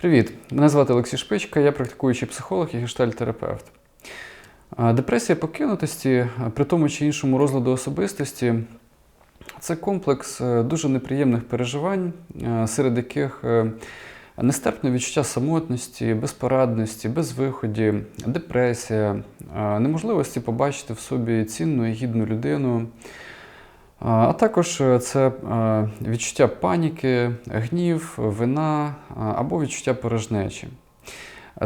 Привіт! Мене звати Олексій Шпичка, я практикуючий психолог і гештальтерапевт. Депресія покинутості при тому чи іншому розладу особистості це комплекс е, дуже неприємних переживань, е, серед яких е, нестерпне відчуття самотності, безпорадності, безвиході, депресія, неможливості побачити в собі цінну і гідну людину. А також е, це е, відчуття паніки, гнів, вина або відчуття порожнечі.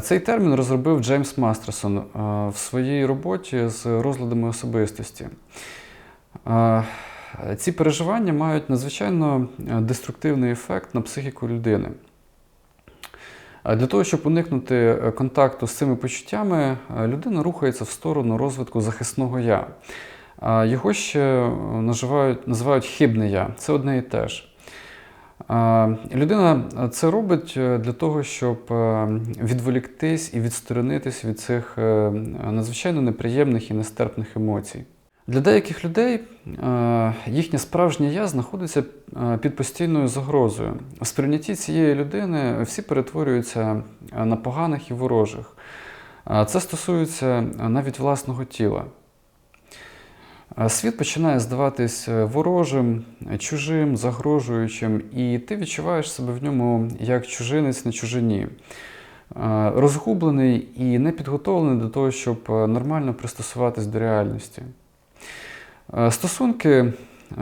Цей термін розробив Джеймс Мастерсон е, в своїй роботі з розладами особистості. Е, Ці переживання мають надзвичайно е, деструктивний ефект на психіку людини. Для того, щоб уникнути е, контакту з цими почуттями, е, людина рухається в сторону розвитку захисного я. Його ще е, називають, називають хибне я. Це одне і те ж. Людина це робить е, для того, щоб е, відволіктись і відсторонитись від цих е, надзвичайно неприємних і нестерпних емоцій. Для деяких людей е, їхнє справжнє я знаходиться е, під постійною загрозою. В сприйнятті цієї людини всі перетворюються е, на поганих і ворожих. Це стосується е, навіть власного тіла. Світ починає здаватись е, ворожим, чужим, загрожуючим, і ти відчуваєш себе в ньому як чужинець на чужині, Е, розгублений і не підготовлений до того, щоб е, нормально пристосуватись до реальності. Стосунки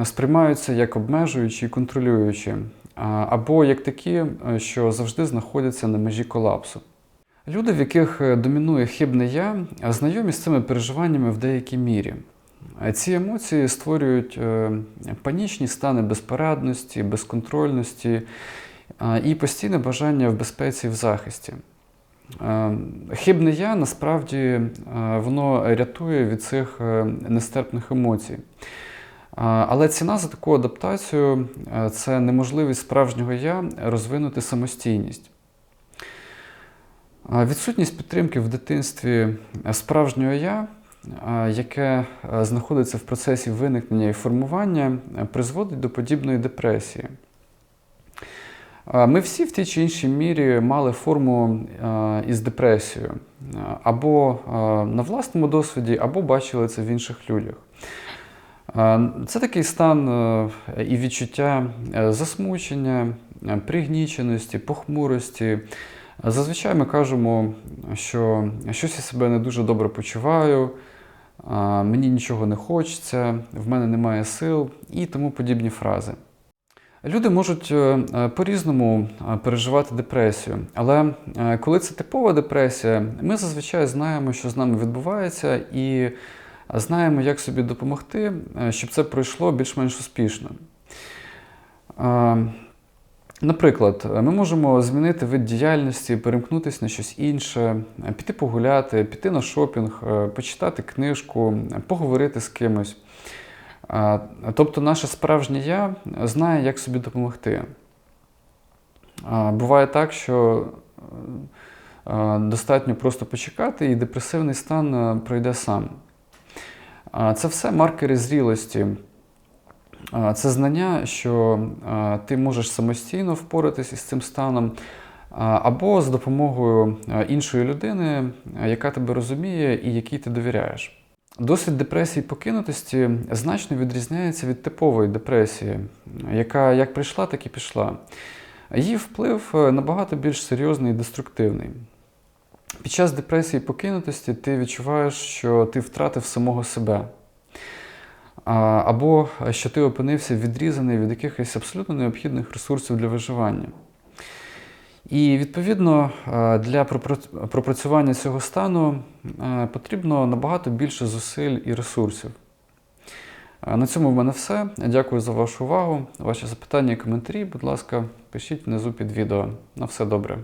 сприймаються як обмежуючі і контролюючі, або як такі, що завжди знаходяться на межі колапсу. Люди, в яких домінує хибне я, знайомі з цими переживаннями в деякій мірі. Ці емоції створюють е, панічні стани безпорадності, безконтрольності і постійне бажання в безпеці і в захисті. Е, Хибне я насправді е, воно рятує від цих нестерпних емоцій. Але ціна за таку адаптацію це неможливість справжнього я розвинути самостійність. Відсутність підтримки в дитинстві справжнього я, яке е, знаходиться в процесі виникнення і формування, е, призводить до подібної депресії. Ми всі в тій чи іншій мірі мали форму е, із депресією, або на власному досвіді, або бачили це в інших людях. Це такий стан і відчуття засмучення, пригніченості, похмурості. Зазвичай ми кажемо, що щось я себе не дуже добре почуваю, мені нічого не хочеться, в мене немає сил і тому подібні фрази. Люди можуть е, е, по-різному е, переживати депресію, але коли це типова депресія, ми зазвичай знаємо, що з нами відбувається, і знаємо, як собі допомогти, щоб це пройшло більш-менш успішно. Наприклад, ми можемо змінити вид діяльності, перемкнутися на щось інше, піти погуляти, піти на шопінг, е, почитати книжку, поговорити з кимось. Тобто, наше справжнє я знає, як собі допомогти. Буває так, що е, достатньо просто почекати, і депресивний стан е, пройде сам. Це все маркери зрілості. Це знання, що ти можеш самостійно впоратися із цим станом, або з допомогою іншої людини, яка тебе розуміє і якій ти довіряєш. Досвід депресії покинутості значно відрізняється від типової депресії, яка як прийшла, так і пішла. Її вплив е, набагато більш серйозний і деструктивний. Під час депресії покинутості ти відчуваєш, що ти втратив самого себе. Або що ти опинився відрізаний від якихось абсолютно необхідних ресурсів для виживання. І відповідно е, для пропрацювання цього стану е, потрібно набагато більше зусиль і ресурсів. Е, На цьому в мене все. Дякую за вашу увагу. Ваші запитання і коментарі, будь ласка, пишіть внизу під відео. На все добре.